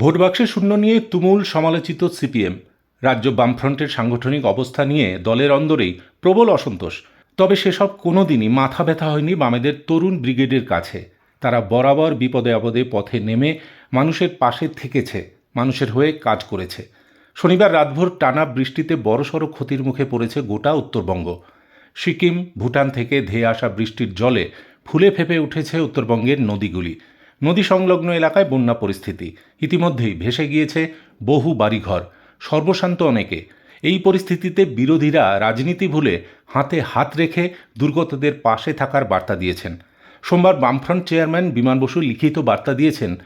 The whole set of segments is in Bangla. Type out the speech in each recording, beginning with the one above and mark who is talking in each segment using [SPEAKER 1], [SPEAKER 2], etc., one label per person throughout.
[SPEAKER 1] ভোট বাক্সে শূন্য নিয়ে তুমুল সমালোচিত সিপিএম। রাজ্য বামফ্রন্টের সাংগঠনিক অবস্থা নিয়ে দলের অন্দরেই প্রবল অসন্তোষ। তবে সেসব কোনোদিনই মাথা ব্যথা হয়নি বামেদের তরুণ ব্রিগেডের কাছে। তারা বরাবর বিপদে আপদে পথে নেমে মানুষের পাশে থেকেছে, মানুষের হয়ে কাজ করেছে। শনিবার রাতভর টানা বৃষ্টিতে বড়সড় ক্ষতির মুখে পড়েছে গোটা উত্তরবঙ্গ। সিকিম, ভুটান থেকে ধেয়ে আসা বৃষ্টির জলে ফুলে ফেপে উঠেছে উত্তরবঙ্গের নদীগুলি। নদী সংলগ্ন এলাকায় বন্যা পরিস্থিতি। ইতিমধ্যেই ভেসে গিয়েছে বহু বাড়িঘর। সর্বশান্ত অনেকে। এই পরিস্থিতিতে বিরোধীরা রাজনীতি ভুলে হাতে হাত রেখে দুর্গতদের পাশে থাকার বার্তা দিয়েছেন। সোমবার বামফ্রন্ট চেয়ারম্যান বিমান বসু লিখিত বার্তা দিয়েছেন,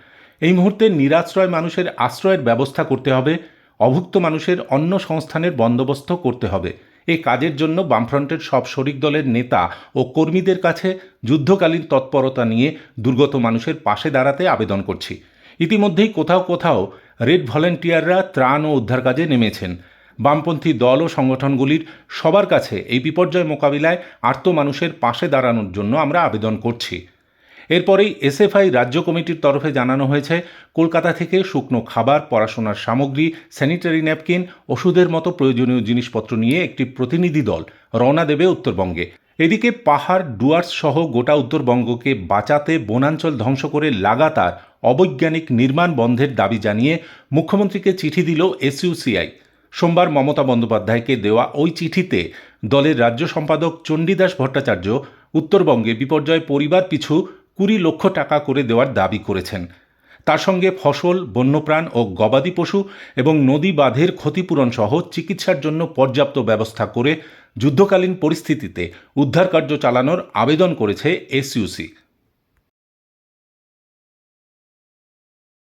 [SPEAKER 1] এই মুহূর্তে নিরাশ্রয় মানুষের আশ্রয়ের ব্যবস্থা করতে হবে, অভুক্ত মানুষের অন্য সংস্থানের বন্দোবস্ত করতে হবে। এ কাজের জন্য বামফ্রন্টের সব শরিক দলের নেতা ও কর্মীদের কাছে যুদ্ধকালীন তৎপরতা নিয়ে দুর্গত মানুষের পাশে দাঁড়াতে আবেদন করছি। ইতিমধ্যেই কোথাও কোথাও রেড ভলেন্টিয়াররা ত্রাণ ও উদ্ধার কাজে নেমেছেন। বামপন্থী দল ও সংগঠনগুলির সবার কাছে এই বিপর্যয় মোকাবিলায় আর্ত মানুষের পাশে দাঁড়ানোর জন্য আমরা আবেদন করছি। এরপরেই এসএফআই রাজ্য কমিটির তরফে জানানো হয়েছে, কলকাতা থেকে শুকনো খাবার, পড়াশোনার সামগ্রী, স্যানিটারি ন্যাপকিন, ওষুধের মতো প্রয়োজনীয় জিনিসপত্র নিয়ে একটি প্রতিনিধি দল রওনা দেবে উত্তরবঙ্গে। এদিকে পাহাড় ডুয়ার্স সহ গোটা উত্তরবঙ্গকে বাঁচাতে বনাঞ্চল ধ্বংস করে লাগাতার অবৈজ্ঞানিক নির্মাণ বন্ধের দাবি জানিয়ে মুখ্যমন্ত্রীকে চিঠি দিল এসইউসিআই। সোমবার মমতা বন্দ্যোপাধ্যায়কে দেওয়া ওই চিঠিতে দলের রাজ্য সম্পাদক চণ্ডীদাস ভট্টাচার্য, উত্তরবঙ্গে বিপর্যয় পরিবার পিছু কুড়ি লক্ষ টাকা করে দেওয়ার দাবি করেছেন। তার সঙ্গে ফসল, বন্যপ্রাণ ও গবাদি পশু এবং নদী বাঁধের ক্ষতিপূরণ সহ চিকিৎসার জন্য পর্যাপ্ত ব্যবস্থা করে যুদ্ধকালীন পরিস্থিতিতে উদ্ধারকার্য চালানোর আবেদন করেছে এসইউসি।